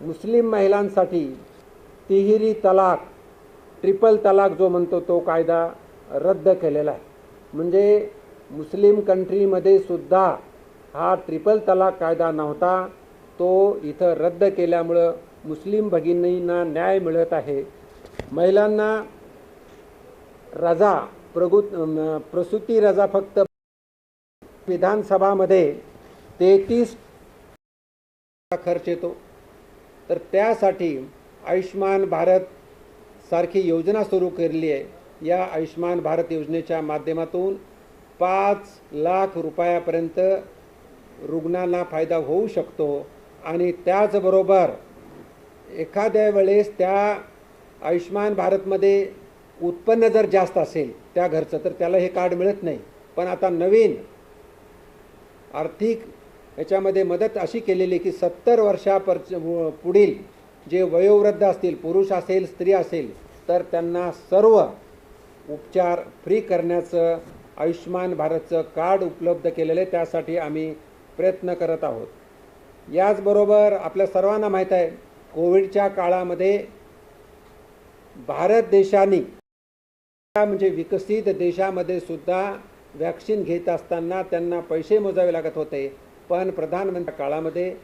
मुस्लिम महिलांसाठी तिहेरी तलाक ट्रिपल तलाक जो म्हणतो तो कायदा रद्द केलेला आहे. म्हणजे मुस्लिम कंट्रीमध्ये सुद्धा हा ट्रिपल तलाक कायदा नव्हता तो इथं रद्द केल्यामुळं मुस्लिम भगिनींना न्याय मिळत आहे. महिलांना रजा प्रगु प्रसूती रजा फक्त विधानसभामध्ये तेहतीस खर्च येतो. तर त्यासाठी आयुष्मान भारत सारखी योजना सुरू केलेली आहे. या आयुष्मान भारत योजनेच्या माध्यमातून पाच लाख रुपयापर्यंत रुग्णांना फायदा होऊ शकतो आणि त्याचबरोबर एखाद्या वेळेस त्या आयुष्मान भारतमध्ये उत्पन्न जर जास्त असेल त्या घरचं तर त्याला हे कार्ड मिळत नाही. पण आता नवीन आर्थिक याच्यामध्ये मदत अशी केलेली आहे की सत्तर वर्षापर पुढील जे वयोवृद्ध असतील पुरुष असेल स्त्री असेल तर त्यांना सर्व उपचार फ्री करण्याचं आयुष्मान भारतचं कार्ड उपलब्ध केलेलं आहे. त्यासाठी आम्ही प्रयत्न करत आहोत. याचबरोबर आपल्या सर्वांना माहीत आहे कोविडच्या काळामध्ये भारत देशाने म्हणजे विकसित देशामध्ये सुद्धा वॅक्सिन घेत असताना त्यांना पैसे मोजावे लागत होते. पण प्रधानमंत्री काळामध्ये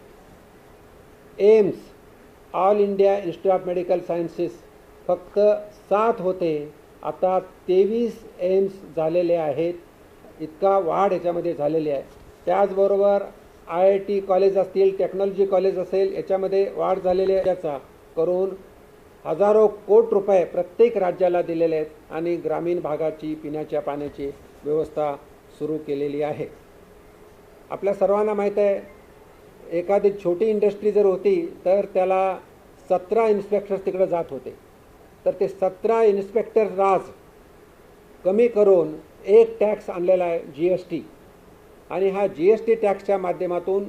AIIMS All India Institute of Medical Sciences फक्त सात होते. आता तेवीस एम्स झालेले आहेत. इतका वाढ याच्यामध्ये झालेली आहे. त्याचबरोबर आय आय टी कॉलेज असतील टेक्नॉलॉजी कॉलेज असेल याच्यामध्ये वाढ झालेली आहे. याचा करून हजारो कोट रुपये प्रत्येक राज्याला दिलेले आहेत आणि ग्रामीण भागाची पिण्याच्या पाण्याची व्यवस्था सुरू केलेली आहे. आपल्या सर्वांना माहीत आहे एखादी छोटी इंडस्ट्री जर होती तर त्याला सतरा इन्स्पेक्टर्स तिकडे जात होते. तर ते सतरा इन्स्पेक्टर राज कमी करून एक टॅक्स आणलेला आहे जी एस टी आणि हा जी एस टी टॅक्सच्या माध्यमातून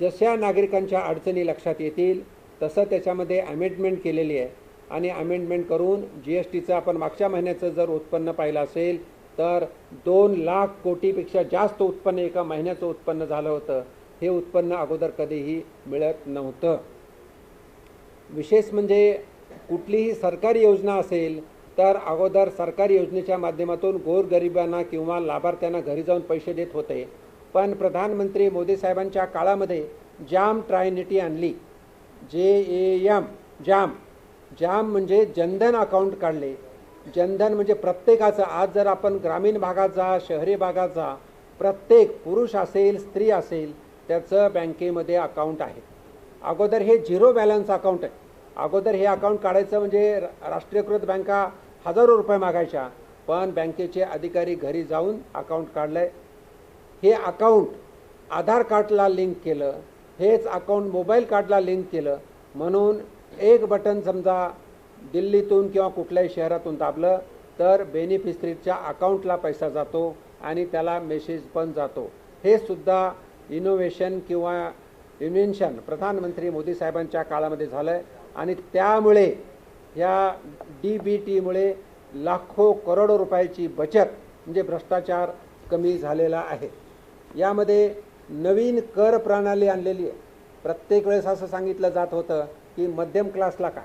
जशा नागरिकांच्या अडचणी लक्षात येतील तसं त्याच्यामध्ये अमेंडमेंट केलेली आहे. आणि अमेंडमेंट करून जी एस टीचं आपण मागच्या महिन्याचं जर उत्पन्न पाहिलं असेल तर दोन लाख कोटीपेक्षा जास्त उत्पन्न एका महिन्याचं उत्पन्न झालं होतं. हे उत्पन्न अगोदर कधीही मिळत नव्हतं. विशेष म्हणजे कुठलीही सरकारी योजना असेल तर अगोदर सरकारी योजनेच्या माध्यमातून गोरगरिबांना किंवा लाभार्थ्यांना घरी जाऊन पैसे देत होते. पण प्रधानमंत्री मोदी साहेबांच्या काळामध्ये जाम ट्रायनिटी आणली. जे ए एम जाम जाम म्हणजे जनधन अकाउंट काढले. जनधन म्हणजे प्रत्येकाचं. आज जर आपण ग्रामीण भागात जा शहरी भागात जा प्रत्येक पुरुष असेल स्त्री असेल त्याचं बँकेमध्ये अकाउंट आहे. अगोदर हे झिरो बॅलन्स अकाउंट आहे. अगोदर हे अकाउंट काढायचं म्हणजे रा- राष्ट्रीयकृत बँका हजारो रुपये मागायच्या पण बँकेचे अधिकारी घरी जाऊन अकाउंट काढलं आहे हे अकाउंट आधार कार्डला लिंक केलं हेच अकाउंट मोबाईल कार्डला लिंक केलं म्हणून एक बटन समजा दिल्लीतून किंवा कुठल्याही शहरातून दाबलं तर बेनिफिशरीच्या अकाउंटला पैसा जातो आणि त्याला मेसेज पण जातो. हे सुद्धा इनोव्हेशन किंवा इन्व्हेन्शन प्रधानमंत्री मोदी साहेबांच्या काळामध्ये झालं आहे आणि त्यामुळे या डी बी टीमुळे लाखो करोडो रुपयाची बचत म्हणजे भ्रष्टाचार कमी झालेला आहे. यामध्ये नवीन कर प्रणाली आणलेली आहे. प्रत्येक वेळेस असं सांगितलं जात होतं की मध्यम क्लासला काय?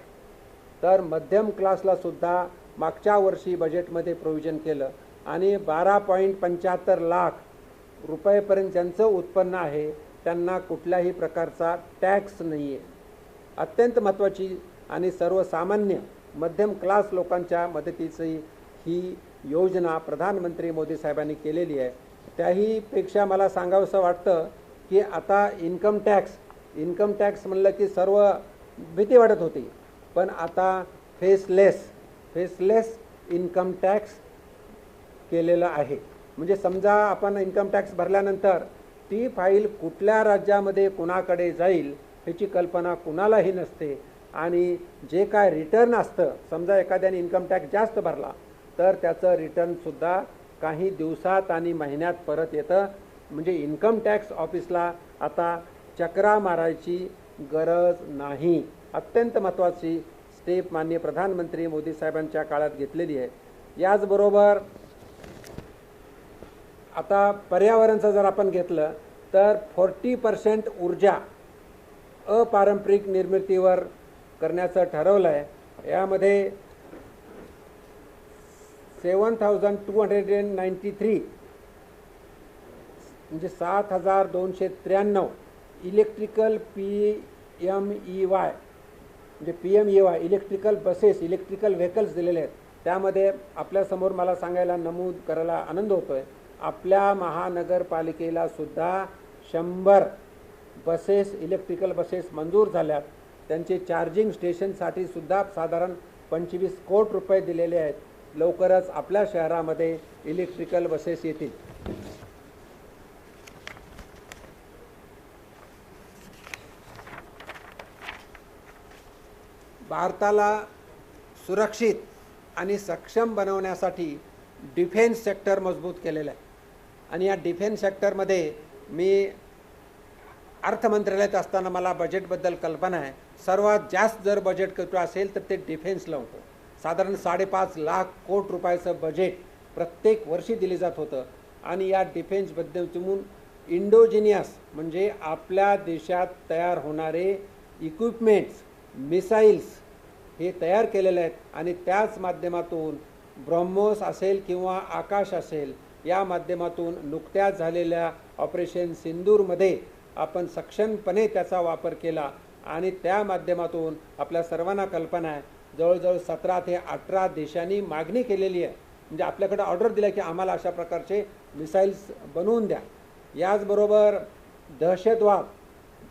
तर मध्यम क्लासला सुद्धा मागच्या वर्षी बजेटमध्ये प्रोव्हिजन केलं. आणि बारा पॉईंट पंच्याहत्तर लाख रुपयेपर्यंत ज्यांचं उत्पन्न आहे त्यांना कुठल्याही प्रकारचा टॅक्स नाही आहे अत्यंत महत्त्वाची आणि सर्वसामान्य मध्यम क्लास लोकांच्या मदतीची ही योजना प्रधानमंत्री मोदी साहेबांनी केलेली आहे. त्याहीपेक्षा मला सांगावंसं वाटतं की आता इन्कम टॅक्स इन्कम टॅक्स म्हणलं की सर्व भीती वाटत होती. पण आता फेसलेस फेसलेस इन्कम टॅक्स केलेलं आहे. म्हणजे समजा आपण इन्कम टॅक्स भरल्यानंतर ती फाईल कुठल्या राज्यामध्ये कुणाकडे जाईल ह्याची कल्पना कुणालाही नसते. आणि जे काय रिटर्न असतं समजा एखाद्याने इन्कम टॅक्स जास्त भरला तर त्याचं रिटर्नसुद्धा काही दिवसात आणि महिन्यात परत येतं. म्हणजे इन्कम टॅक्स ऑफिसला आता चक्रा मारायची गरज नाही. अत्यंत महत्त्वाची स्टेप माननीय प्रधानमंत्री मोदी साहेबांच्या काळात घेतलेली आहे. याचबरोबर आता पर्यावरणचं जर आपण घेतलं तर फोर्टी पर्सेंट ऊर्जा अपारंपरिक निर्मितीवर करण्याचं ठरवलं आहे यामध्ये seven thousand two hundred and ninety three म्हणजे सात हजार दोनशे त्र्याण्णव electrical P M E Y म्हणजे P M A Y electrical buses electrical vehicles दिलेले आहेत. त्यामध्ये आपल्यासमोर मला सांगायला नमूद करायला आनंद होतो आहे आपल्या महानगरपालिकेला सुद्धा शंभर बसेस इलेक्ट्रिकल बसेस मंजूर झाल्यात. त्यांचे चार्जिंग स्टेशनसाठी सुद्धा साधारण पंचवीस कोट रुपये दिलेले आहेत. लवकरच आपल्या शहरामध्ये इलेक्ट्रिकल बसेस येतील. भारताला सुरक्षित आणि सक्षम बनवण्यासाठी डिफेन्स सेक्टर मजबूत केलेलं आहे. आणि या डिफेन्स सेक्टरमध्ये मी अर्थमंत्रालयात असताना मला बजेटबद्दल कल्पना आहे. सर्वात जास्त जर बजेट कुठं असेल तर ते डिफेन्सला होतं. साधारण साडेपाच लाख कोट रुपयाचं बजेट प्रत्येक वर्षी दिले जात होतं. आणि या डिफेन्सबद्दल इंडोजिनियस म्हणजे आपल्या देशात तयार होणारे इक्विपमेंट्स मिसाईल्स हे तयार केलेले आहेत आणि त्याच माध्यमातून ब्रह्मोस असेल किंवा आकाश असेल या माध्यमातून नुकत्याच झालेल्या ऑपरेशन सिंदूरमध्ये आपण सक्षमपणे त्याचा वापर केला आणि त्या माध्यमातून आपल्या सर्वांना कल्पना आहे जवळजवळ सतरा ते अठरा देशांनी मागणी केलेली आहे. म्हणजे आपल्याकडे ऑर्डर दिला की आम्हाला अशा प्रकारचे मिसाईल्स बनवून द्या. याचबरोबर दहशतवाद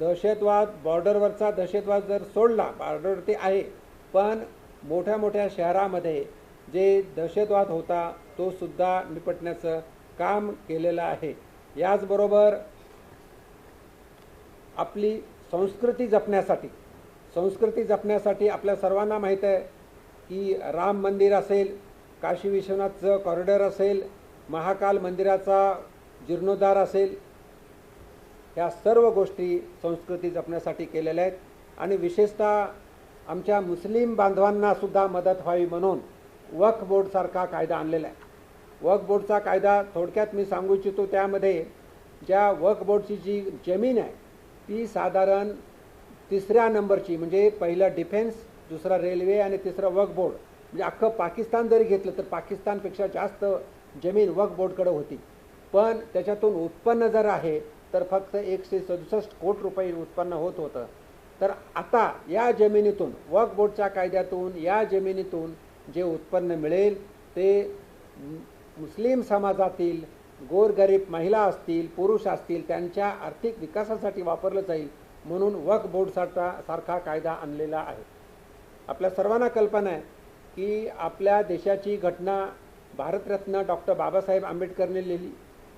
दहशतवाद बॉर्डरवरचा दहशतवाद जर सोडला बॉर्डरवरती आहे पण मोठ्या मोठ्या शहरामध्ये जे दहशतवाद होता तो सुद्धा निपटण्याचं काम केलेलं आहे. याचबरोबर आपली संस्कृती जपण्यासाठी संस्कृती जपण्यासाठी आपल्या सर्वांना माहीत आहे की राम मंदिर असेल काशी विश्वनाथचं कॉरिडॉर असेल महाकाल मंदिराचा जीर्णोद्धार असेल ह्या सर्व गोष्टी संस्कृती जपण्यासाठी केलेल्या आहेत. आणि विशेषतः आमच्या मुस्लिम बांधवांना सुद्धा मदत व्हावी म्हणून वक्फ बोर्डसारखा कायदा आणलेला आहे. वक्फ बोर्डचा कायदा थोडक्यात मी सांगू इच्छितो त्यामध्ये ज्या वक्फ बोर्डची जी जमीन आहे ती साधारण तिसऱ्या नंबरची म्हणजे पहिलं डिफेन्स दुसरा रेल्वे आणि तिसरं वक्फ बोर्ड. म्हणजे अख्खं पाकिस्तान जरी घेतलं तर पाकिस्तानपेक्षा जास्त जमीन वक्फ बोर्डकडे होती. पण त्याच्यातून उत्पन्न जर आहे तर फक्त एकशे सदुसष्ट कोट रुपये उत्पन्न होत होतं. तर आता या जमिनीतून वक्फ बोर्डच्या कायद्यातून या जमिनीतून जे उत्पन्न मिळेल ते मुस्लिम समाजातील गोरगरीब महिला असतील पुरुष असतील त्यांच्या आर्थिक विकासासाठी वापरलं जाईल म्हणून वक्फ बोर्डसारखा सारखा कायदा आणलेला आहे. आपल्या सर्वांना कल्पना आहे की आपल्या देशाची घटना भारतरत्न डॉक्टर बाबासाहेब आंबेडकरने लिहिली.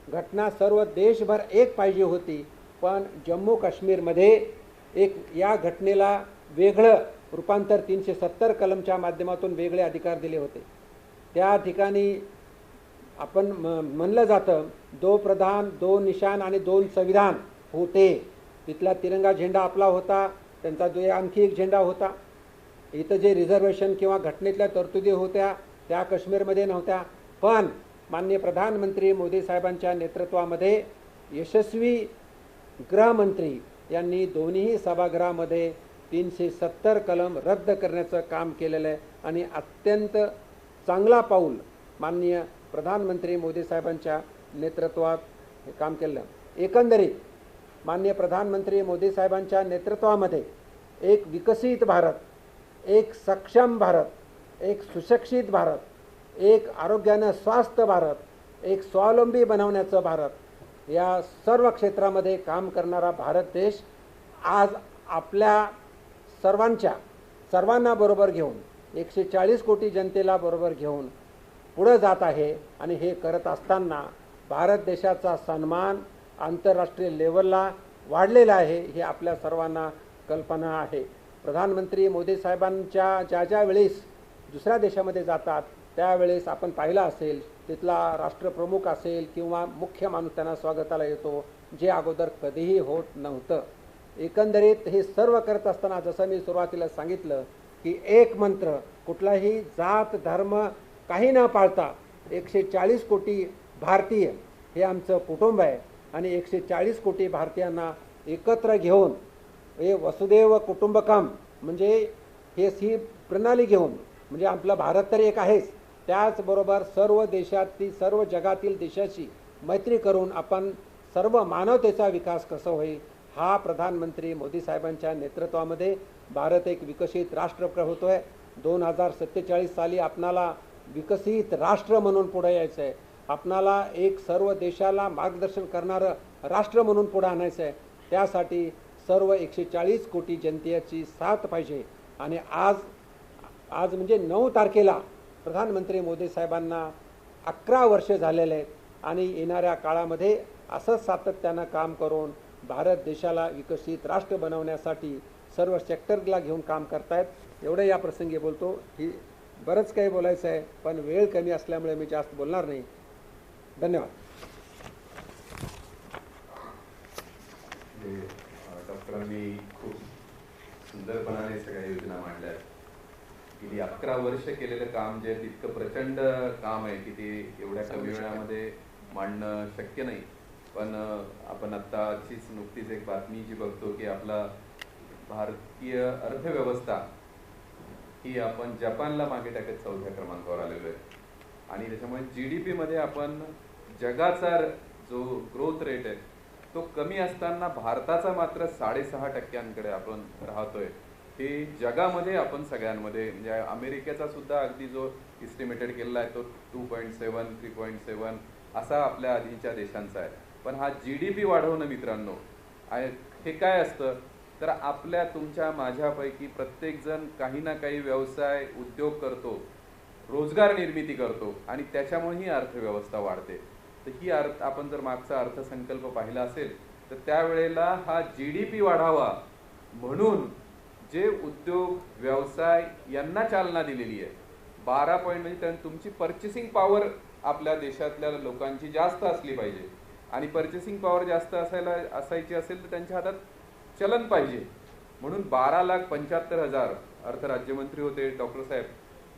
घटना सर्व देशभर एक पाहिजे होती पण जम्मू काश्मीरमध्ये एक या घटनेला वेगळं रूपांतर तीनशे सत्तर कलमच्या माध्यमातून वेगळे अधिकार दिले होते. त्या ठिकाणी आपण म म्हणलं जातं दो प्रधान दोन निशान आणि दोन संविधान होते. तिथला तिरंगा झेंडा आपला होता त्यांचा जो आणखी एक झेंडा होता. इथं जे रिझर्वेशन किंवा घटनेतल्या तरतुदी होत्या त्या काश्मीरमध्ये नव्हत्या. पण माननीय प्रधानमंत्री मोदी साहेबांच्या नेतृत्वामध्ये यशस्वी गृहमंत्री यांनी दोन्ही सभागृहामध्ये तीनशे सत्तर कलम रद्द करण्याचं काम केलेलं आहे. आणि अत्यंत चांगला पाऊल माननीय प्रधानमंत्री मोदी साहेबांच्या नेतृत्वात हे काम केलं. एकंदरीत माननीय प्रधानमंत्री मोदी साहेबांच्या नेतृत्वामध्ये एक विकसित भारत एक सक्षम भारत एक सुशिक्षित भारत एक आरोग्यानं स्वास्थ्य भारत एक स्वावलंबी बनवण्याचं भारत या सर्व क्षेत्रामध्ये काम करणारा भारत देश आज आपल्या सर्वांच्या सर्वांना बरोबर घेऊन एकशे चाळीस कोटी जनतेला बरोबर घेऊन पुढं जात आहे आणि हे करत असताना भारत देशाचा सन्मान आंतरराष्ट्रीय लेवलला वाढलेला आहे हे आपल्या सर्वांना कल्पना आहे. प्रधानमंत्री मोदी साहेबांच्या ज्या ज्या वेळेस दुसऱ्या देशामध्ये जातात त्यावेळेस आपण पाहिलं असेल तिथला राष्ट्रप्रमुख असेल किंवा मुख्य माणूस त्यांना स्वागताला येतो जे अगोदर कधीही होत नव्हतं. एकंदरीत हे सर्व करत असताना जसं मी सुरुवातीला सांगितलं की एक मंत्र कुठलाही जात धर्म काही न पाळता एकशे चाळीस कोटी भारतीय हे आमचं कुटुंब आहे आणि एकशे चाळीस कोटी भारतीयांना एकत्र घेऊन हे वसुदेव कुटुंबकम म्हणजे हे ही प्रणाली घेऊन म्हणजे आपला भारत तर एक आहेच त्याचबरोबर सर्व देशातील सर्व जगातील देशाशी मैत्री करून आपण सर्व मानवतेचा विकास कसा होईल हा प्रधानमंत्री मोदी साहेबांच्या नेतृत्वामध्ये भारत एक विकसित राष्ट्र आहे दोन हजार सत्तेचाळीस साली आपणाला विकसित राष्ट्र म्हणून पुढे यायचं आहे आपणाला एक सर्व देशाला मार्गदर्शन करणारं राष्ट्र म्हणून पुढे आणायचं आहे त्यासाठी सर्व एकशे चाळीस कोटी जनतेची साथ पाहिजे. आणि आज आज म्हणजे नऊ तारखेला प्रधानमंत्री मोदी साहेबांना अकरा वर्षे झालेले आहेत आणि येणाऱ्या काळामध्ये असंच सातत्यानं काम करून भारत देशाला विकसित राष्ट्र बनवण्यासाठी सर्व सेक्टरला घेऊन काम करतायत. एवढं या प्रसंगी बोलतो की बरंच काही बोलायचं आहे पण वेळ कमी असल्यामुळे मी जास्त बोलणार नाही. धन्यवाद. डॉक्टरांनी खूप सुंदरपणाने सगळ्या योजना मांडल्या गेली अकरा वर्ष केलेलं काम जे तितकं प्रचंड काम आहे की ते एवढ्या कमी वेळामध्ये मांडणं शक्य नाही. पण आपण आत्ताचीच नुकतीच एक बातमी जी बघतो की आपला भारतीय अर्थव्यवस्था ही आपण जपानला मागे टाकत चौथ्या क्रमांकावर आलेलो आहे. आणि त्याच्यामुळे जी डी पीमध्ये आपण जगाचा जो ग्रोथ रेट आहे तो कमी असताना भारताचा मात्र साडेसहा टक्क्यांकडे आपण राहतोय. हे जगामध्ये आपण सगळ्यांमध्ये म्हणजे अमेरिकेचा सुद्धा अगदी जो इस्टिमेटेड केलेला आहे तो two point seven three point seven असा आपल्या आधीच्या देशांचा आहे. पण हा जी डी पी वाढवणं मित्रांनो हे काय असतं? तर आपल्या तुमच्या माझ्यापैकी प्रत्येकजण काही ना काही व्यवसाय उद्योग करतो रोजगार निर्मिती करतो आणि त्याच्यामुळे ही अर्थव्यवस्था वाढते. तर ही अर्थ आपण जर मागचा अर्थसंकल्प पाहिला असेल तर त्यावेळेला हा जी डी पी वाढावा म्हणून जे उद्योग व्यवसाय यांना चालना दिलेली आहे. बारा पॉईंट म्हणजे त्या- तुमची पर्चेसिंग पॉवर आपल्या देशातल्या लोकांची जास्त असली पाहिजे. आणि पर्चेसिंग पॉवर जास्त असायला असायची असेल तर त्यांच्या हातात चलन पाहिजे. म्हणून बारा लाख पंच्याहत्तर हजार अर्थ राज्यमंत्री होते डॉक्टर साहेब.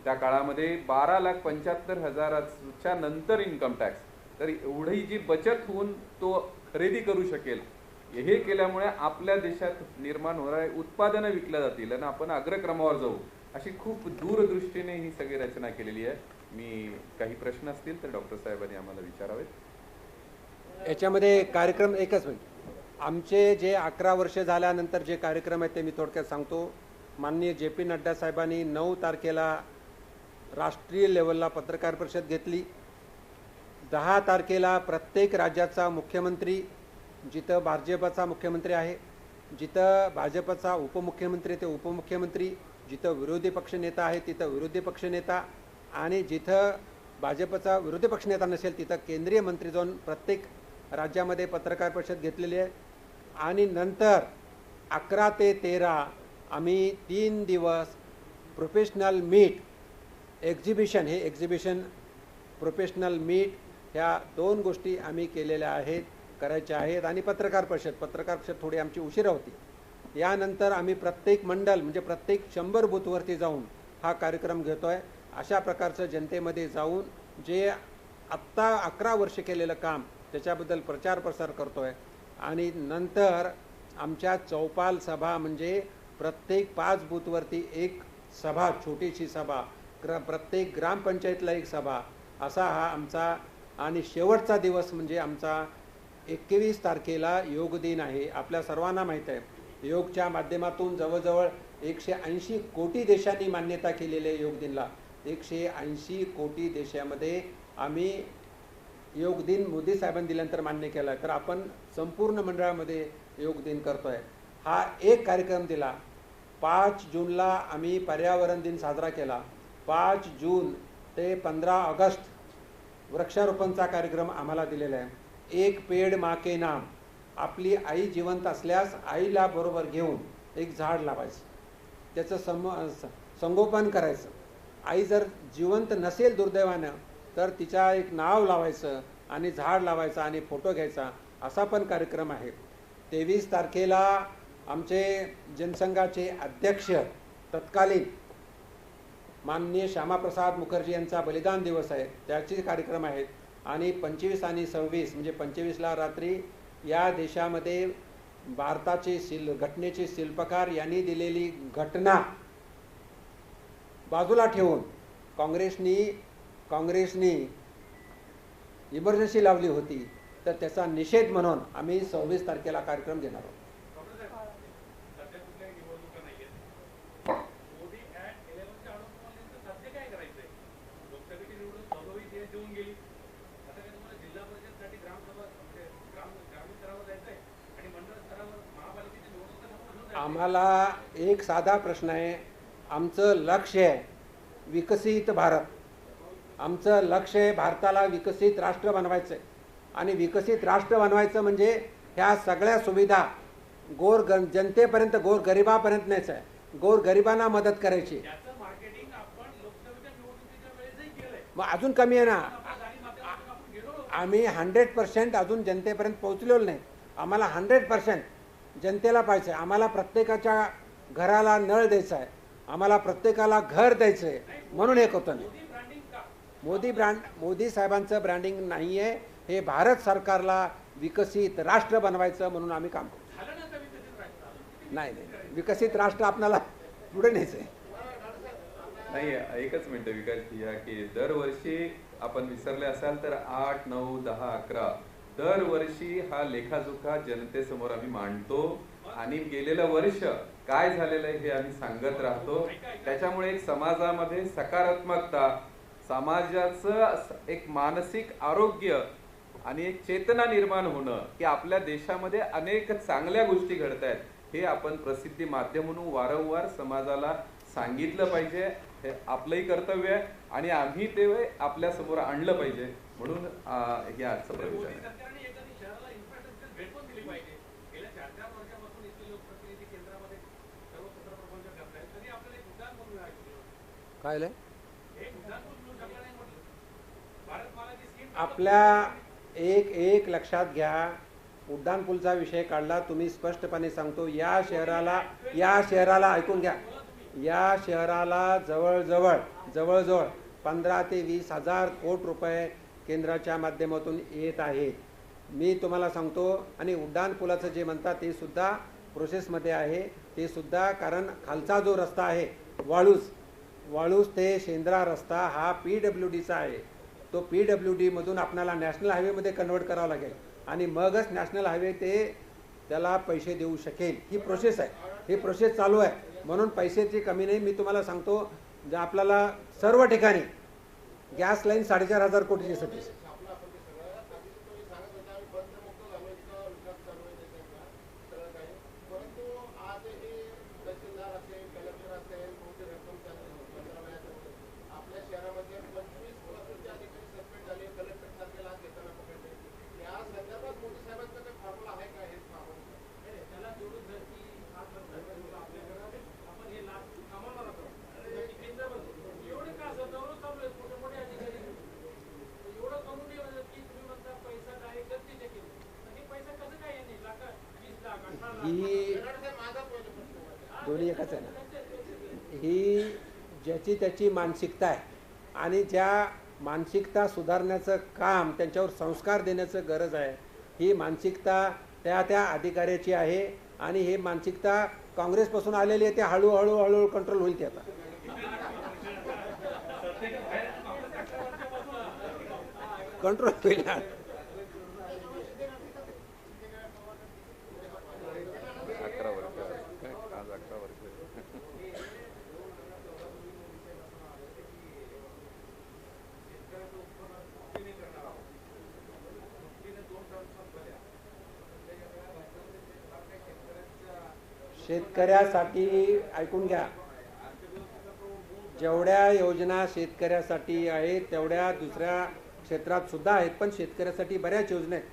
त्या काळामध्ये बारा लाख पंच्याहत्तर हजाराच्या नंतर इन्कम टॅक्स तर एवढी जी बचत होऊन तो खरेदी करू शकेल हे केल्यामुळे आपल्या देशात निर्माण होणारे उत्पादनं विकल्या जातील आणि आपण अग्रक्रमावर जाऊ अशी खूप दूरदृष्टीने ही सगळी रचना केलेली आहे. मी काही प्रश्न असतील तर डॉक्टर साहेबांनी आम्हाला विचारावेत. याच्यामध्ये कार्यक्रम एकच मिनिट आमचे जे अकरा वर्ष झाल्यानंतर जे कार्यक्रम आहेत ते मी थोडक्यात सांगतो. माननीय जे पी नड्डा साहेबांनी नऊ तारखेला राष्ट्रीय लेवलला पत्रकार परिषद घेतली. दहा तारखेला प्रत्येक राज्याचा मुख्यमंत्री जिथं भाजपचा मुख्यमंत्री आहे जिथं भाजपचा उपमुख्यमंत्री ते उपमुख्यमंत्री जिथं विरोधी पक्षनेता आहे तिथं विरोधी पक्षनेता आणि जिथं भाजपचा विरोधी पक्षनेता नसेल तिथं केंद्रीय मंत्री जाऊन प्रत्येक राज्यामध्ये पत्रकार परिषद घेतलेली आहे. आणि नंतर अकरा ते तेरा आम्ही तीन दिवस प्रोफेशनल मीट एक्झिबिशन हे एक्झिबिशन प्रोफेशनल मीट ह्या दोन गोष्टी आम्ही केलेल्या आहेत. करायचे आहेत आणि पत्रकार परिषद पत्रकार परिषद थोडी आमची उशिरा होती. यानंतर आम्ही प्रत्येक मंडल म्हणजे प्रत्येक शंभर बूथवरती जाऊन हा कार्यक्रम घेतो आहे अशा प्रकारचं जनतेमध्ये जाऊन जे आत्ता अकरा वर्ष केलेलं काम त्याच्याबद्दल प्रचार प्रसार करतो आहे आणि नंतर आमच्या चौपाल सभा म्हणजे प्रत्येक पाच बूथवरती एक सभा छोटीशी सभा ग्र प्रत्येक ग्रामपंचायतला एक सभा असा हा आमचा आणि शेवटचा दिवस म्हणजे आमचा एकवीस तारखेला योग दिन आहे. आपल्या सर्वांना माहीत आहे. योगच्या माध्यमातून जवळजवळ एकशे ऐंशी कोटी देशांनी मान्यता केलेली आहे योग दिनला. एकशे ऐंशी कोटी देशामध्ये आम्ही योग दिन मोदी साहेबांनी दिल्यानंतर मान्य केला आहे. तर आपण संपूर्ण मंडळामध्ये योग दिन करतो आहे हा एक कार्यक्रम दिला. पाच जूनला आम्ही पर्यावरण दिन साजरा केला. पाच जून ते पंधरा ऑगस्ट वृक्षारोपणचा कार्यक्रम आम्हाला दिलेला आहे. एक पेड माके नाम. आपली आई जिवंत असल्यास आईला बरोबर घेऊन एक झाड लावायचं. त्याचं सम संगोपन करायचं. आई जर जिवंत नसेल दुर्दैवानं तर तिच्या एक नाव लावायचं आणि झाड लावायचं आणि फोटो घ्यायचा असा पण कार्यक्रम आहे. तेवीस तारखेला आमचे जनसंघाचे अध्यक्ष तत्कालीन माननीय श्यामाप्रसाद मुखर्जी यांचा बलिदान दिवस आहे. त्याचे कार्यक्रम आहेत. आणि पंचवीस आणि सव्वीस म्हणजे पंचवीसला रात्री या देशामध्ये भारताचे शिल घटनेचे शिल्पकार यांनी दिलेली घटना बाजूला ठेवून काँग्रेसनी काँग्रेसनी इमर्जन्सी लावली होती तर त्याचा निषेध म्हणून आम्ही सव्वीस तारखेला कार्यक्रम घेणार आहोत. आम्हाला एक साधा प्रश्न आहे. आमचं लक्ष आहे विकसित भारत. आमचं लक्ष आहे भारताला विकसित राष्ट्र बनवायचं. आहे आणि विकसित राष्ट्र बनवायचं म्हणजे ह्या सगळ्या सुविधा गोर ग जनतेपर्यंत गोर गरिबापर्यंत न्यायचं आहे. गोर गरिबांना मदत करायची. मग अजून कमी आहे ना. आम्ही हंड्रेड पर्सेंट अजून जनतेपर्यंत पोहोचलेलो नाही. आम्हाला हंड्रेड पर्सेंट जनतेला पाहिजे आम्हाला प्रत्येकाच्या घराला नळ द्यायचा आहे आम्हाला प्रत्येकाला घर द्यायचं आहे म्हणून हे करतो मी मोदी ब्रँड मोदी साहेबांचं ब्रँडिंग नाही आहे हे भारत सरकारला विकसित राष्ट्र बनवायचं म्हणून आम्ही काम करतो. नाही नाही. विकसित राष्ट्र आपल्याला पुढे न्यायचं आहे नाही एकच मिनिट विकास या की दरवर्षी आपण विसरले असाल तर आठ नऊ दहा अकरा दरवर्षी हा लेखाजोखा जनतेसमोर आम्ही मांडतो आणि गेलेलं वर्ष काय झालेलं आहे हे आम्ही सांगत राहतो. त्याच्यामुळे एक समाजामध्ये सकारात्मकता समाजाचं एक मानसिक आरोग्य आणि एक चेतना निर्माण होणं की आपल्या देशामध्ये अनेक चांगल्या गोष्टी घडत आहेत हे आपण प्रसिद्धी माध्यम म्हणून वारंवार समाजाला सांगितलं पाहिजे. हे आपलंही कर्तव्य आहे आणि आम्ही ते आपल्यासमोर आणलं पाहिजे. म्हणून हे आजचं आहे. काय आपल्या एक एक लक्षात घ्या. उड्डाणपूलचा विषय काढला तुम्ही स्पष्टपणे सांगतो या शहराला या शहराला ऐकून घ्या. या शहराला जवळजवळ जवळजवळ पंधरा ते वीस हजार कोट रुपये केंद्राच्या माध्यमातून येत आहेत. मी तुम्हाला सांगतो आणि उड्डाणपुलाचं जे म्हणतात ते सुद्धा प्रोसेसमध्ये आहे. ते सुद्धा कारण खालचा जो रस्ता आहे वाळूस वाळूस ते शेंद्रा रस्ता हा पी डब्ल्यू डीचा आहे. तो पी डब्ल्यू डीमधून आपल्याला नॅशनल हायवेमध्ये कन्वर्ट करावा लागेल. आणि मगच नॅशनल हायवे ते त्याला पैसे देऊ शकेल. ही प्रोसेस आहे. ही प्रोसेस चालू आहे. म्हणून पैशाची कमी नाही. मी तुम्हाला सांगतो आपल्याला सर्व ठिकाणी गॅस लाईन साडेचार हजार कोटीची साठी परंतु आज हे तहसीलदार असेल कलेक्टर असेल मोठी रक्कम आपल्या शहरामध्ये पंचवीस प्लसचे अधिकारी सस्पेंड झाले कलेक्टर सारखे लाच घेताना पकडले या संदर्भात मोदी साहेबांचा काही फॉर्म्युला आहे का हे पाहून त्याला जोडून जर की हात धरला आपल्या घरात आपण हे लाभ कमावणार आहोत त्याची केंद्रामध्ये एवढे का असं दररोज चालू आहेत मोठे मोठे अधिकारी एवढं करून की तुम्ही म्हणता पैसा डायरेक्ट गतीचे केले तर हे पैसा कसं काय येणे लाख वीस लाख अठरा लाख ही माझा पहिला प्रश्न होता दोन्ही एकच आहे ना. ही ज्याची त्याची मानसिकता आहे. आणि ज्या मानसिकता सुधारण्याचं काम त्यांच्यावर संस्कार देण्याचं गरज आहे ही मानसिकता त्या त्या अधिकाऱ्याची आहे. आणि ही मानसिकता काँग्रेसपासून आलेली आहे ते हळूहळू हळूहळू कंट्रोल होईल ते आता. कंट्रोल होईल शेतकऱ्यासाठी ऐकून घ्या. जेवढ्या योजना शेतकऱ्यासाठी आहेत तेवढ्या दुसऱ्या क्षेत्रात सुद्धा आहेत पण शेतकऱ्यासाठी बऱ्याच योजना आहेत.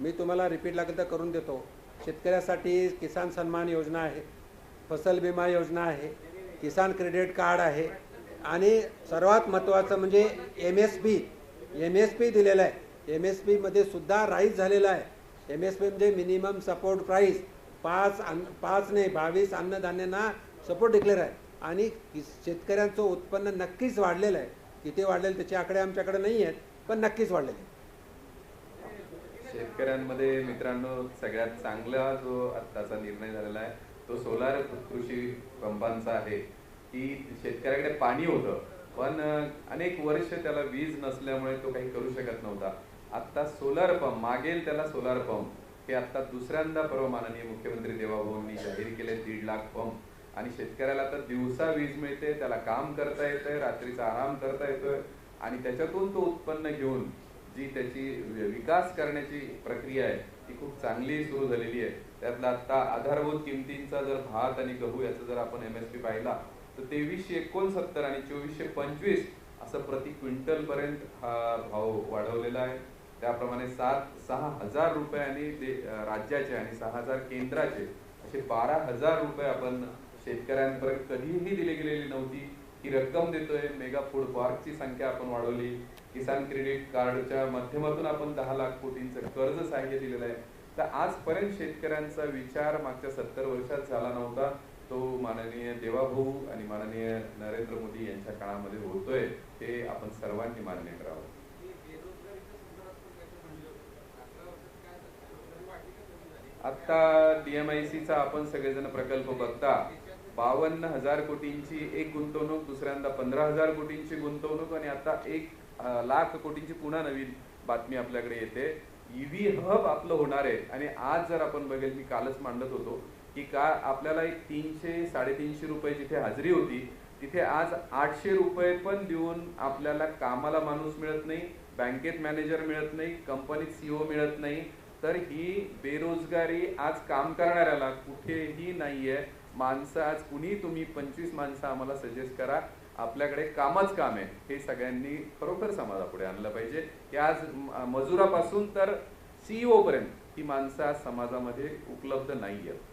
मी तुम्हाला रिपीट लागेल तर करून देतो. शेतकऱ्यासाठी किसान सन्मान योजना आहे फसल विमा योजना आहे किसान क्रेडिट कार्ड आहे आणि सर्वात महत्त्वाचं म्हणजे M S P M S P दिलेलं आहे. एम एस पीमध्ये सुद्धा राईज झालेला आहे. एम एस पी म्हणजे मिनिमम सपोर्ट प्राईस पाच अन्न पाच नाही बावीस अन्नधान्यांना सपोर्ट डिक्लेअर आहे. आणि शेतकऱ्यांचं उत्पन्न नक्कीच वाढलेलं आहे. किती वाढलेलं त्याचे आकडे आमच्याकडे नाही आहेत पण नक्कीच वाढलेले आहे. शेतकऱ्यांमध्ये मित्रांनो सगळ्यात चांगला जो आत्ताचा निर्णय झालेला आहे तो सोलार कृषी पंपांचा आहे. की शेतकऱ्याकडे पाणी होतं पण अनेक वर्ष त्याला वीज नसल्यामुळे तो काही करू शकत नव्हता. आता सोलार पंप मागेल त्याला सोलार पंप. हे आता दुसऱ्यांदा परवा माननीय मुख्यमंत्री देवाभाऊंनी जाहीर केले दीड लाख पंप. आणि शेतकऱ्याला तर दिवसा वीज मिळते त्याला काम करता येतंय रात्रीचा आराम करता येतोय. आणि त्याच्यातून तो उत्पन्न घेऊन जी त्याची विकास करण्याची प्रक्रिया आहे ती खूप चांगली सुरू झालेली आहे. त्यातला आता आधारभूत किमतींचा जर भात आणि गहू याचा जर आपण एम एस पी पाहिला तर तेवीसशे एकोणसत्तर आणि चोवीसशे पंचवीस असं प्रति क्विंटल पर्यंत हा भाव वाढवलेला आहे. त्याप्रमाणे सात सहा हजार रुपयांनी दे- राज्याचे आणि सहा हजार केंद्राचे असे बारा हजार रुपये आपण शेतकऱ्यांपर्यंत कधीही दिली गेलेली नव्हती. ही रक्कम देतोय. मेगा फूड पार्कची संख्या आपण वाढवली. किसान क्रेडिट कार्डच्या माध्यमातून आपण दहा लाख कोटींचं कर्ज सहाय्य दिलेलं आहे. तर आजपर्यंत शेतकऱ्यांचा विचार मागच्या सत्तर वर्षात झाला नव्हता. तो माननीय देवाभाऊ आणि माननीय नरेंद्र मोदी यांच्या काळामध्ये होतोय. हे आपण सर्वांनी मान्य करावं. आता डीएमआयसीचा आपण सगळेजण प्रकल्प बघता बावन्न हजार कोटींची एक गुंतवणूक दुसऱ्यांदा पंधरा हजार कोटींची गुंतवणूक आणि आता एक लाख कोटींची पुन्हा नवीन बातमी आपल्याकडे येते. ईव्ही हब आपलं होणार आहे आणि आज जर आपण बघेल मी कालच मांडत होतो की का आपल्याला एक तीनशे साडेतीनशे रुपये जिथे हाजरी होती तिथे आज आठशे रुपये पण देऊन आपल्याला कामाला माणूस मिळत नाही बँकेत मॅनेजर मिळत नाही कंपनीत सीओ मिळत नाही तर ही बेरोजगारी आज काम करणाऱ्याला कुठेही नाहीये. माणसं आज कुणी तुम्ही पंचवीस माणसं आम्हाला सजेस्ट करा. आपल्याकडे कामच काम आहे. हे सगळ्यांनी खरोखर समाजापुढे आणलं पाहिजे. की आज मजुरापासून तर सीईओ पर्यंत ही माणसं आज समाजामध्ये उपलब्ध नाही आहेत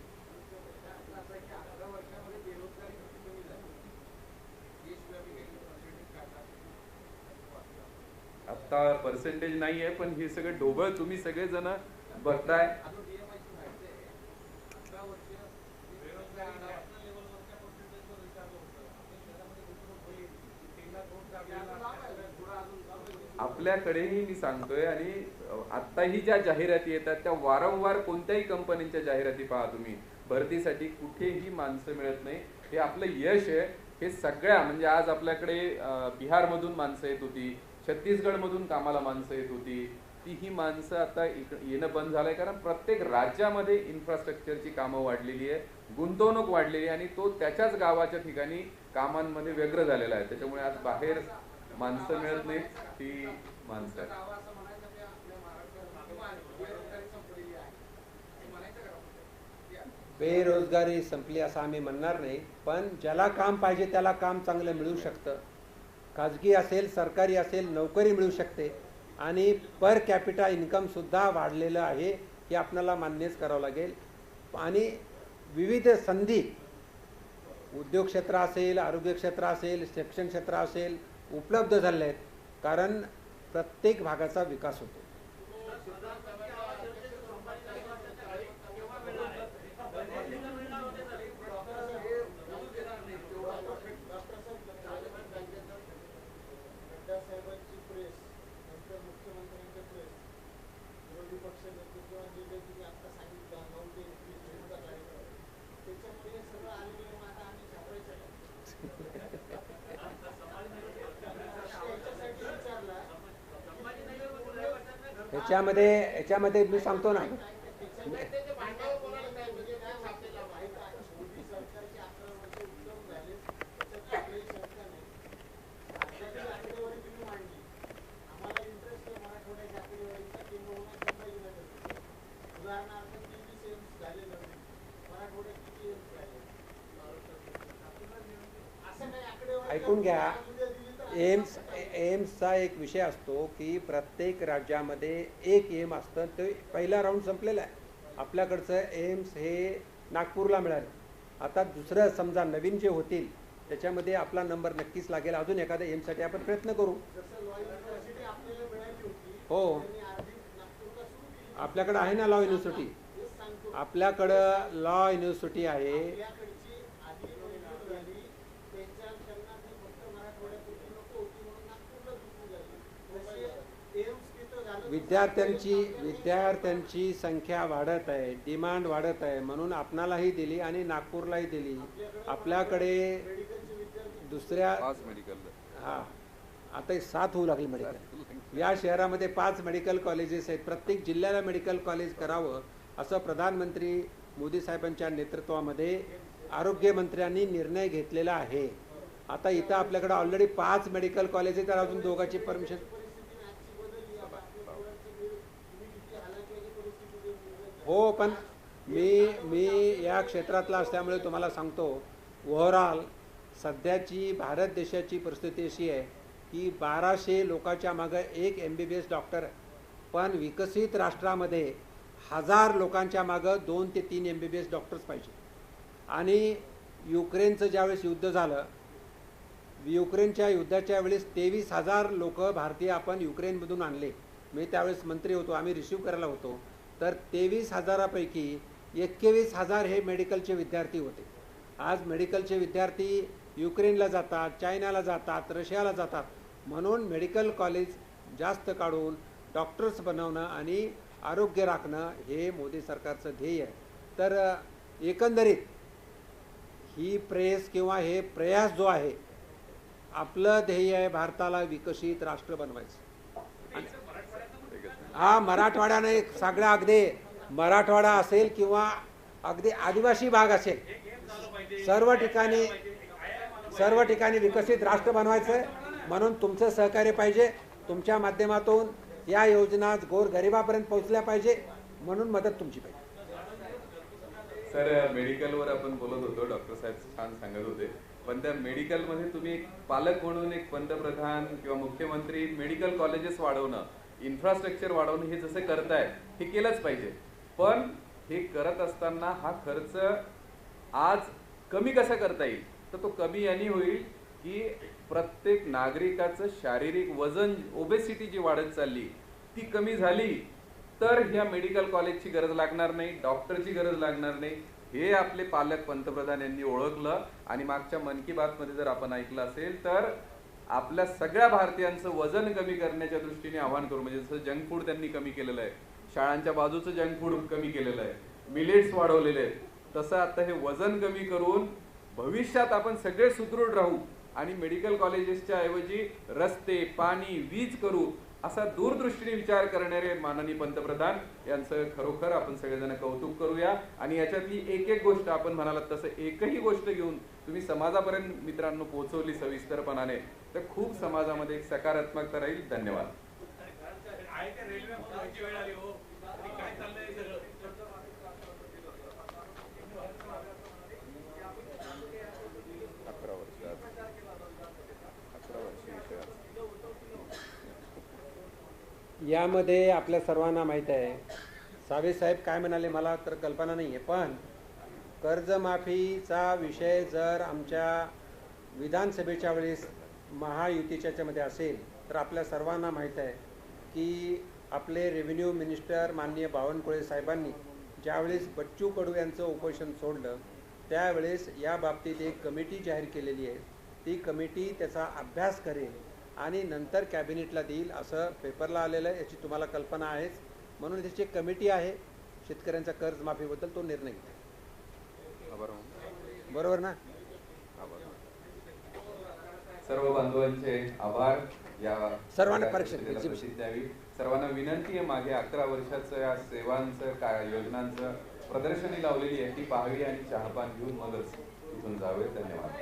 आता पर्सेंटेज नाही आहे पण हे सगळं ढोबळ तुम्ही सगळेजण बघताय. आपल्याकडेही मी सांगतोय आणि आत्ताही ज्या जाहिराती येतात त्या वारंवार कोणत्याही कंपनीच्या जाहिराती पहा तुम्ही. भरतीसाठी कुठेही माणसं मिळत नाही. हे आपलं यश आहे. हे सगळ्या म्हणजे आज आपल्याकडे बिहारमधून माणसं येत होती छत्तीसगडमधून कामाला माणसं येत होती ती ही माणसं आता इक- येणं बंद झालंय. कारण प्रत्येक राज्यामध्ये इन्फ्रास्ट्रक्चरची कामं वाढलेली आहे गुंतवणूक वाढलेली आहे आणि तो त्याच्याच गावाच्या ठिकाणी कामांमध्ये व्यग्र झालेला आहे. त्याच्यामुळे आज बाहेर माणसं मिळत नाहीत ती माणसं आहेत. बेरोजगारी संपली असं आम्ही म्हणणार नाही पण ज्याला काम पाहिजे त्याला काम चांगलं मिळू शकतं. खाजगी असेल सरकारी असेल नोकरी मिळू शकते. आणि पर कॅपिटा इन्कमसुद्धा वाढलेलं आहे हे आपल्याला मान्यच करावं लागेल. आणि विविध संधी उद्योग क्षेत्र असेल आरोग्य क्षेत्र असेल शिक्षण क्षेत्र असेल उपलब्ध झाले आहेत. कारण प्रत्येक भागाचा विकास होतो नड्डा साहेबांची प्रेस नंतर मुख्यमंत्र्यांच्या प्रेस विरोधी पक्ष नेते किंवा जे काही तुम्ही सांगितलं नऊ ते एकवीस जूनचा कार्यक्रम त्याच्यामुळे हे सगळं आलेलं आहे. मग आता आम्ही काय? याच्यासाठी विचारला ह्याच्यामध्ये ह्याच्यामध्ये मी सांगतो ना ते कोणाला नाही म्हणजे काय छापलेलं माहीत आहे मोदी सरकारचे अकरा वर्ष उत्तम झाले त्याच्यात कुठलीही शंका नाही राज्याची आकडेवारी तुम्ही मांडली आम्हाला इंटरेस्ट आहे मराठवाड्याच्या आकडेवारीचा किंबहुना संभाजीनगर उदाहरणार्थ किती सेम्स झाले नवीन मराठवाड्यात किती एम्स झाले असं काही आकडेवारी ऐकून घ्या. एम्स एम्सचा एक विषय असतो की प्रत्येक राज्यामध्ये एक एम असतं. ते पहिला राऊंड संपलेला आहे. आपल्याकडचं एम्स हे नागपूरला मिळालं. आता दुसरं समजा नवीन जे होतील त्याच्यामध्ये आपला नंबर नक्कीच लागेल. अजून एखाद्या एमसाठी आपण प्रयत्न करू. हो. आपल्याकडं आहे ना लॉ युनिव्हर्सिटी आपल्याकडं लॉ युनिव्हर्सिटी आहे आपल्याकडची आधी मंजूर झाली त्यांच्या त्यांना ती फक्त मराठवाड्यापुरती नको होती म्हणून नागपूरला दुसरी झाली तसे एम्स तिथं झालं विद्यार्थ्यांची विद्यार्थ्यांची संख्या वाढत आहे डिमांड वाढत आहे. म्हणून आपणालाही दिली आणि नागपूरलाही दिली. आपल्याकडे दुसऱ्या हा आता सात होऊ लागली मेडिकल या शहरामध्ये पाच मेडिकल कॉलेजेस आहेत. प्रत्येक जिल्ह्याला मेडिकल कॉलेज करावं असं प्रधानमंत्री मोदी साहेबांच्या नेतृत्वामध्ये आरोग्यमंत्र्यांनी निर्णय घेतलेला आहे. आता इथं आपल्याकडे ऑलरेडी पाच मेडिकल कॉलेज आहेत. तर अजून दोघांची परमिशन हो पण मी मी या क्षेत्रातला असल्यामुळे तुम्हाला सांगतो ओव्हरऑल सध्याची भारत देशाची परिस्थिती अशी आहे की बाराशे लोकांच्या मागं एक M B B S doctor आहे. पण विकसित राष्ट्रामध्ये हजार लोकांच्या मागं दोन ते तीन M B B S doctors पाहिजे. आणि युक्रेनचं ज्यावेळेस युद्ध झालं युक्रेनच्या युद्धाच्या वेळेस तेवीस हजार लोक भारतीय आपण युक्रेनमधून आणले. मी त्यावेळेस मंत्री होतो आम्ही रिसीव करायला होतो. तर तेवीस हजारापैकी एक्केवीस हजार हे मेडिकलचे विद्यार्थी होते. आज मेडिकलचे विद्यार्थी युक्रेनला जातात चायनाला जातात रशियाला जातात. म्हणून मेडिकल कॉलेज जास्त काढून डॉक्टर्स बनवणं आणि आरोग्य राखणं हे मोदी सरकारचं ध्येय आहे. तर एकंदरीत ही प्रेस किंवा हे प्रयास जो आहे आपलं ध्येय आहे भारताला विकसित राष्ट्र बनवायचं. हा मराठवाड्याने सगळा अगदी मराठवाडा असेल किंवा अगदी आदिवासी भाग असेल सर्व ठिकाणी सर्व ठिकाणी विकसित राष्ट्र बनवायचं आहे. म्हणून तुमचं सहकार्य पाहिजे. तुमच्या माध्यमातून या योजना गोरगरिबापर्यंत पोहोचल्या पाहिजे. म्हणून मदत तुमची पाहिजे. सर मेडिकलवर आपण बोलत होतो. डॉक्टर साहेब छान सांगत होते. पण त्या मेडिकलमध्ये तुम्ही एक पालक म्हणून एक पंतप्रधान किंवा मुख्यमंत्री मेडिकल कॉलेजेस वाढवणं इन्फ्रास्ट्रक्चर वाढवणं हे जसे करताय हे केलंच पाहिजे. पण हे करत असताना हा खर्च आज कमी कसा करता येईल? तर तो कमी यांनी होईल की प्रत्येक नागरिकाचं शारीरिक वजन ओबेसिटी जी वाढत चालली ती कमी झाली तर ह्या मेडिकल कॉलेजची गरज लागणार नाही डॉक्टरची गरज लागणार नाही. हे आपले पालक पंतप्रधान यांनी ओळखलं आणि मागच्या मन की बातमध्ये जर आपण ऐकलं असेल तर आपल्या सगळ्या भारतीयांचं वजन कमी करण्याच्या दृष्टीने आवाहन करू. म्हणजे जसं जंक फूड त्यांनी कमी केलेलं आहे. शाळांच्या बाजूचं जंक फूड कमी केलेलं आहे. मिलेट्स वाढवलेले आहेत. तसं आता हे वजन कमी करून भविष्यात आपण सगळे सुदृढ राहू आणि मेडिकल कॉलेजेसच्या ऐवजी रस्ते पाणी वीज करू. असा दूरदृष्टीने विचार करणारे माननीय पंतप्रधान यांचं खरोखर आपण सगळेजण कौतुक करूया. आणि याच्यातली एक एक गोष्ट आपण म्हणालात तसं एकही गोष्ट घेऊन तुम्ही समाजापर्यंत मित्रांनो पोहोचवली सविस्तरपणाने तर खूप समाजामध्ये एक सकारात्मकता राहील. धन्यवाद आहे त्या रेल्वे व्हायची वेळ आली हो आणि काय चाललंय हे सगळं अकरा वर्षात अकरा वर्ष यामध्ये आपल्या सर्वांना माहीत आहे. सावे साहेब काय म्हणाले मला तर कल्पना नाही आहे पण कर्जमाफीचा विषय जर आमच्या विधानसभेच्या वेळेस महायुतीच्या याच्यामध्ये असेल तर आपल्या सर्वांना माहीत आहे की आपले रेव्हेन्यू मिनिस्टर माननीय बावनकुळे साहेबांनी ज्यावेळेस बच्चू कडू यांचं उपोषण सोडलं त्यावेळेस या बाबतीत एक कमिटी जाहीर केलेली आहे. ती कमिटी त्याचा अभ्यास करेल. आणि नंतर कॅबिनेटला देईल असं पेपरला आलेलं आहे याची तुम्हाला कल्पना आहेच. म्हणून त्याची एक कमिटी आहे शेतकऱ्यांच्या कर्जमाफीबद्दल तो निर्णय आभार बरोबर. ना? सर्व बांधवांचे आभार. या सर्वांना परीक्षा द्यावी. सर्वांना विनंती आहे मागे अकरा वर्षाचं या सेवांचं काय योजनांचं प्रदर्शनी लावलेली आहे ती पाहावी आणि चहापान घेऊन मगच इथून जावे. धन्यवाद.